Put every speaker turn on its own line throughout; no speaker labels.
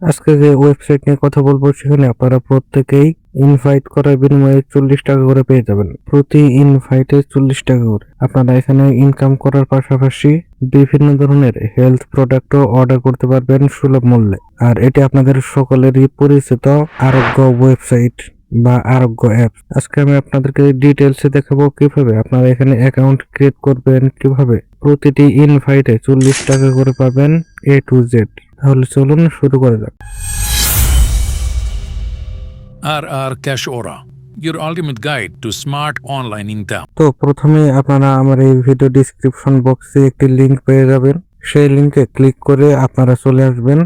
আজকে যে ওয়েবসাইট নিয়ে কথা বলব সেখানে আপনারা প্রত্যেকেই ইনভাইট করার বিনিময়ে চল্লিশ টাকা করে পেয়ে যাবেন। প্রতি ইনভাইটে চল্লিশ টাকা করে। আপনারা এখানে ইনকাম করার পাশাপাশি বিভিন্ন ধরনের হেলথ প্রোডাক্টও অর্ডার করতে পারবেন সুলভ মূল্যে। আর এটি আপনাদের সকলেরই পরিচিত আরোগ্য ওয়েবসাইট বা আরোগ্য অ্যাপ আজকে আমি আপনাদেরকে ডিটেলসে দেখাবো কীভাবে আপনারা এখানে অ্যাকাউন্ট ক্রিয়েট করবেন, কীভাবে প্রতিটি ইনভাইটে চল্লিশ টাকা করে পাবেন এ টু জেড তাহলে চলুন শুরু করা যাক।
আর আর ক্যাশ ওরা your ultimate guide to smart online income.
তো প্রথমে আপনারা আমার এই ভিডিও ডেসক্রিপশন বক্সে একটি লিংক পেয়ে যাবেন। সেই লিংকে ক্লিক করে আপনারা চলে আসবেন।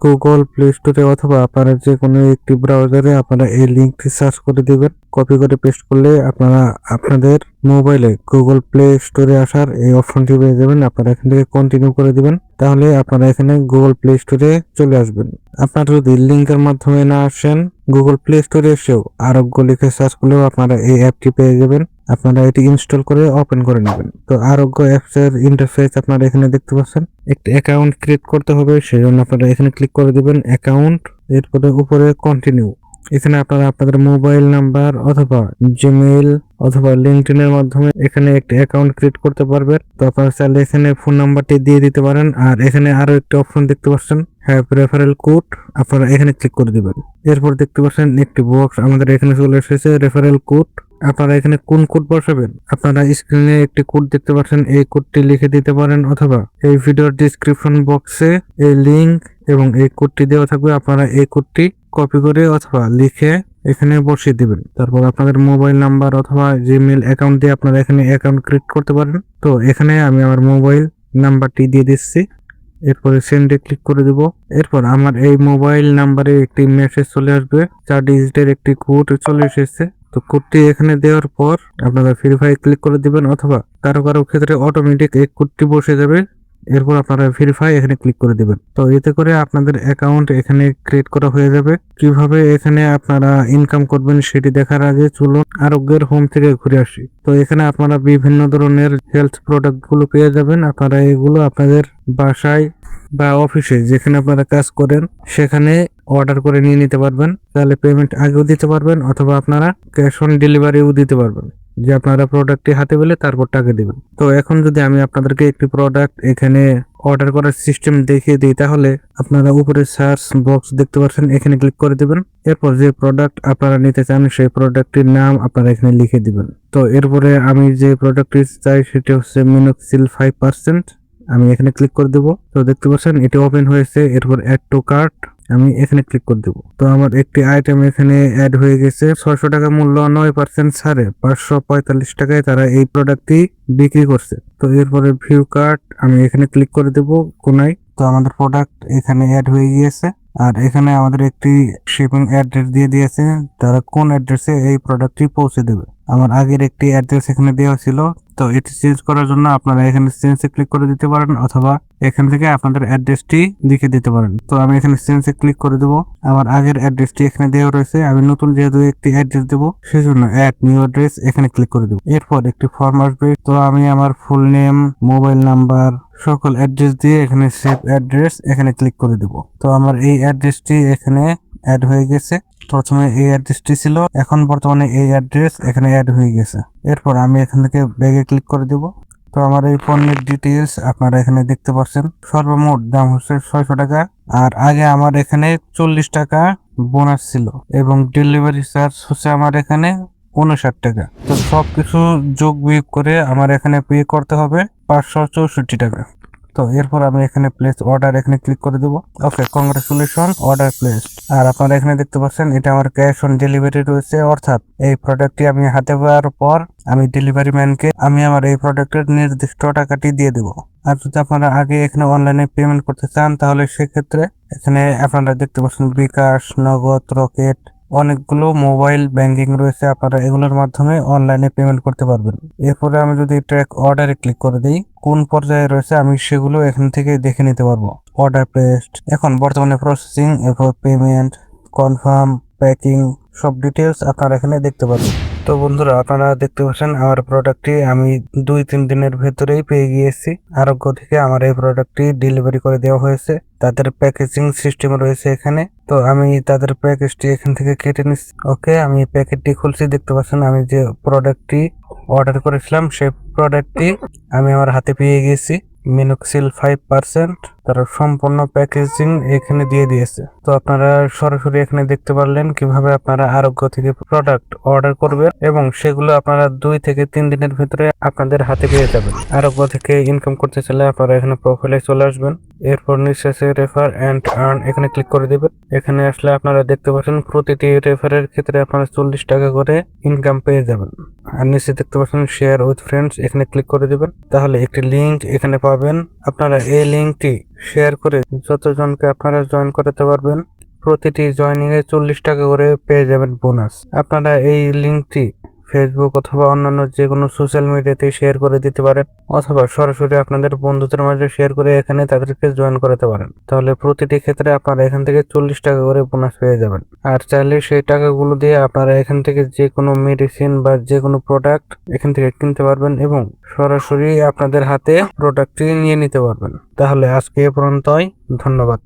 গুগল প্লে স্টোরে অথবা আপনারা যে কোনো একটি ব্রাউজারে আপনারা এই লিঙ্কটি সার্চ করে দিবেন। কপি করে পেস্ট করলে আপনারা আপনাদের মোবাইলে গুগল প্লে স্টোরে আসার এই অপশনটি পেয়ে যাবেন। আপনারা এখান থেকে কন্টিনিউ করে দিবেন। তাহলে আপনারা এখানে গুগল প্লে স্টোরে চলে আসবেন। আপনারা যদি লিঙ্কের মাধ্যমে না আসেন গুগল প্লে স্টোরে এসেও আরোগ্য লিখে সার্চ করলেও আপনারা এই অ্যাপটি পেয়ে যাবেন। আপনারা এটি ইনস্টল করে ওপেন করে নেবেন। তো আরোগ্য অ্যাপস এর ইন্টারফেস আপনারা এখানে দেখতে পাচ্ছেন। একটি অ্যাকাউন্ট ক্রিয়েট করতে হবে সেই জন্য আপনারা এখানে ক্লিক করে দিবেন অ্যাকাউন্ট এরপরে উপরে কন্টিনিউ এখানে আপনারা আপনাদের মোবাইল নাম্বার অথবা জিমেইল অথবা লিঙ্কডিন এর মাধ্যমে এখানে একটি অ্যাকাউন্ট ক্রিয়েট করতে পারবেন। তো আপনারা চাইলে এখানে ফোন নাম্বারটি দিয়ে দিতে পারেন। আর এখানে আরও একটি অপশন দেখতে পাচ্ছেন হ্যাভ রেফারেল কোড আপনারা এখানে ক্লিক করে দিবেন। এরপর দেখতে পাচ্ছেন, একটি বক্স আমাদের এখানে চলে এসেছে রেফারেল কোড আপনারা এখানে কোন কোড বসাবেন? আপনারা স্ক্রিনে একটি কোড দেখতে পাচ্ছেন, এই কোডটি লিখে দিতে পারেন অথবা এই ভিডিওর ডিসক্রিপশন বক্সে এই লিংক এবং এই কোডটি দেওয়া থাকবে, আপনারা এই কোডটি কপি করে অথবা লিখে এখানে বসিয়ে দিবেন। তারপর আপনাদের মোবাইল নাম্বার অথবা জিমেল অ্যাকাউন্ট দিয়ে আপনারা এখানে অ্যাকাউন্ট ক্রিয়েট করতে পারেন। তো এখানে আমি আমার মোবাইল নাম্বারটি দিয়ে দিচ্ছি। এরপরে সেন্ডে ক্লিক করে দেব। এরপর আমার এই মোবাইল নাম্বারে একটি মেসেজ চলে আসবে। চার ডিজিটের একটি কোড চলে এসেছে। তো কোডটি এখানে দেওয়ার পর আপনারা ভেরিফাই ক্লিক করে দিবেন অথবা কারও কারও ক্ষেত্রে অটোমেটিক এই কোডটি বসে যাবে। এরপর আপনারা ভেরিফাই এখানে ক্লিক করে দিবেন। তো এতে করে আপনাদের অ্যাকাউন্ট এখানে ক্রিয়েট করা হয়ে যাবে। কীভাবে এখানে আপনারা ইনকাম করবেন সেটি দেখার আগে চলুন আরোগ্যের হোম থেকে ঘুরে আসি। তো এখানে আপনারা বিভিন্ন ধরনের হেলথ প্রোডাক্টগুলো পেয়ে যাবেন। আপনারা এগুলো আপনাদের বাসায় বা অফিসে যেখানে আপনারা কাজ করেন, সেখানে অর্ডার করে নিয়ে নিতে পারবেন। তাহলে পেমেন্ট আগেও দিতে পারবেন অথবা আপনারা ক্যাশ অন ডেলিভারিও দিতে পারবেন। যে আপনারা প্রোডাক্টটি হাতে পেলে তারপর টাকা দেবেন। তো এখন যদি আমি আপনাদেরকে একটি প্রোডাক্ট এখানে অর্ডার করার সিস্টেম দেখিয়ে দিই, তাহলে আপনারা উপরে সার্চ বক্স দেখতে পাচ্ছেন, এখানে ক্লিক করে দিবেন। এরপর যে প্রোডাক্ট আপনারা নিতে চান, সেই প্রোডাক্টটির নাম আপনারা এখানে লিখে দিবেন। তো এরপরে আমি যে প্রোডাক্টটি চাই, সেটি হচ্ছে মিনোক্সিল ফাইভ পার্সেন্ট আমি এখানে ক্লিক করে দেবো। তো দেখতে পাচ্ছেন, এটি ওপেন হয়েছে। এরপর অ্যাড টু কার্ট আমি এখানে ক্লিক করে দেবো। তো আমার একটি আইটেম এখানে অ্যাড হয়ে গেছে। ছয়শো টাকা মূল্য নয় পার্সেন্ট ছাড়ে। পাঁচশো পঁয়তাল্লিশ টাকায় তারা এই প্রোডাক্টটি বিক্রি করছে। তো এরপরে ভিউ কার্ট আমি এখানে ক্লিক করে দেবো কোনায়। তো আমাদের প্রোডাক্ট এখানে অ্যাড হয়ে গিয়েছে। আর এখানে আমাদের একটি শিপিং অ্যাড্রেস দিয়ে দিয়েছে, তারা কোন অ্যাড্রেসে এই প্রোডাক্টটি পৌঁছে দেবে। আমার আগের একটি অ্যাড্রেস এখানে দেওয়া ছিল, তো এটি চেঞ্জ করার জন্য আপনারা এখানে চেঞ্জে ক্লিক করে দিতে পারেন, অথবা এখান থেকে আপনাদের অ্যাড্রেসটি লিখে দিতে পারেন। তো আমি এখানে চেঞ্জে ক্লিক করে দেবো। আমার আগের অ্যাড্রেসটি এখানে দেওয়া রয়েছে, আমি নতুন যেহেতু একটি অ্যাড্রেস দেবো, সেজন্য অ্যাড নিউ অ্যাড্রেস এখানে ক্লিক করে দেবো। এরপর একটি ফর্ম আসবে, তো আমি আমার ফুল নেম মোবাইল নাম্বার সকল অ্যাড্রেস দিয়ে এখানে সেভ অ্যাড্রেস এখানে ক্লিক করে দেব। তো আমার এই অ্যাড্রেসটি এখানে অ্যাড হয়ে গেছে। প্রথমে এই অ্যাড্রেসটি ছিল, এখন বর্তমানে এই অ্যাড্রেস এখানে অ্যাড হয়ে গেছে। এরপর আমি এখান থেকে ব্যাগে ক্লিক করে দেব। তো আমার এই পণ্যের ডিটেলস আপনারা এখানে দেখতে পাচ্ছেন। সর্বমোট দাম হচ্ছে ছয়শো টাকা, আর আগে আমার এখানে চল্লিশ টাকা বোনাস ছিল, এবং ডেলিভারি চার্জ হচ্ছে আমার এখানে উনষাট টাকা। তো সবকিছু যোগ বিয়োগ করে আমার এখানে পে করতে হবে পাঁচশো চৌষট্টি টাকা। তো এরপর আমি এখানে প্লেস অর্ডার এখানে ক্লিক করে দেবো। ওকে কংগ্রেচুলেশন অর্ডার প্লেস আর আপনারা এখানে দেখতে পাচ্ছেন, এটা আমার ক্যাশ অন ডেলিভারি রয়েছে। অর্থাৎ এই প্রোডাক্টটি আমি হাতে পাওয়ার পর আমি ডেলিভারি ম্যানকে আমি আমার এই প্রোডাক্টের নির্দিষ্ট টাকাটি দিয়ে দেবো। আর যদি আপনারা আগে এখানে অনলাইনে পেমেন্ট করতে চান, তাহলে সেক্ষেত্রে এখানে আপনারা দেখতে পাচ্ছেন বিকাশ, নগদ, রকেট অনেকগুলো মোবাইল ব্যাংকিং রয়েছে, আপনারা এগুলোর মাধ্যমে অনলাইনে পেমেন্ট করতে পারবেন। এরপরে আমি যদি ট্র্যাক অর্ডারে ক্লিক করে দিই, কোন পর্যায়ে রয়েছে আমি সেগুলো এখান থেকে দেখে নিতে পারব। অর্ডার প্লেসড এখন বর্তমানে প্রসেসিং এরপর পেমেন্ট কনফার্ম প্যাকিং সব ডিটেলস আপনারা এখানে দেখতে পাবেন তো বন্ধুরা, আপনারা দেখতে পাচ্ছেন আমার প্রোডাক্টটি আমি দুই তিন দিনের ভেতরেই পেয়ে গিয়েছি। আরোগ্য থেকে আমার এই প্রোডাক্টটি ডেলিভারি করে দেওয়া হয়েছে। তাদের প্যাকেজিং সিস্টেম রয়েছে এখানে। তো আমি তাদের প্যাকেজটি এখান থেকে কেটে নিচ্ছি। ওকে, আমি প্যাকেটটি খুলছি। দেখতে পাচ্ছেন, আমি যে প্রোডাক্টটি অর্ডার করেছিলাম, সেই প্রোডাক্টটি আমি আমার হাতে পেয়ে গেছি। মিনোক্সিল ফাইভ পার্সেন্ট তারা সম্পূর্ণ প্যাকেজিং এখানে দিয়ে দিয়েছে। তো আপনারা সরাসরি এখানে দেখতে পারলেন কীভাবে আপনারা আরোগ্য থেকে প্রোডাক্ট অর্ডার করবেন এবং সেগুলো আপনারা দুই থেকে তিন দিনের ভিতরে আপনাদের হাতে পেয়ে যাবেন। আরোগ্য থেকে ইনকাম করতে চাইলে আপনারা এখানে প্রোফাইলে চলে আসবেন। এরপর নিঃশেষে রেফার অ্যান্ড আর্ন এখানে ক্লিক করে দেবেন। এখানে আসলে আপনারা দেখতে পাচ্ছেন প্রতিটি রেফারের ক্ষেত্রে আপনারা চল্লিশ টাকা করে ইনকাম পেয়ে যাবেন। আর নিচে দেখতে পাচ্ছেন শেয়ার উইথ ফ্রেন্ডস এখানে ক্লিক করে দিবেন। তাহলে একটি লিঙ্ক এখানে পাবেন। আপনারা এই লিংকটি শেয়ার করে যতজনকে আপনারা জয়েন করাতে পারবেন, প্রতিটি জয়নিং এ চল্লিশ টাকা করে পেয়ে যাবেন বোনাস আপনারা এই লিংকটি ফেসবুক অথবা অন্যান্য যে কোনো সোশ্যাল মিডিয়াতে শেয়ার করে দিতে পারেন, অথবা সরাসরি আপনাদের বন্ধুদের মাঝে শেয়ার করে এখানে তাদেরকে জয়েন করাতে পারেন। তাহলে প্রতিটি ক্ষেত্রে আপনারা এখান থেকে চল্লিশ টাকা করে বোনাস পেয়ে যাবেন। আর চাইলে সেই টাকাগুলো দিয়ে আপনারা এখান থেকে যে কোনো মেডিসিন বা যে কোনো প্রোডাক্ট এখান থেকে কিনতে পারবেন এবং সরাসরি আপনাদের হাতে প্রোডাক্টটি নিয়ে নিতে পারবেন। তাহলে আজকে এ পর্যন্তই, ধন্যবাদ।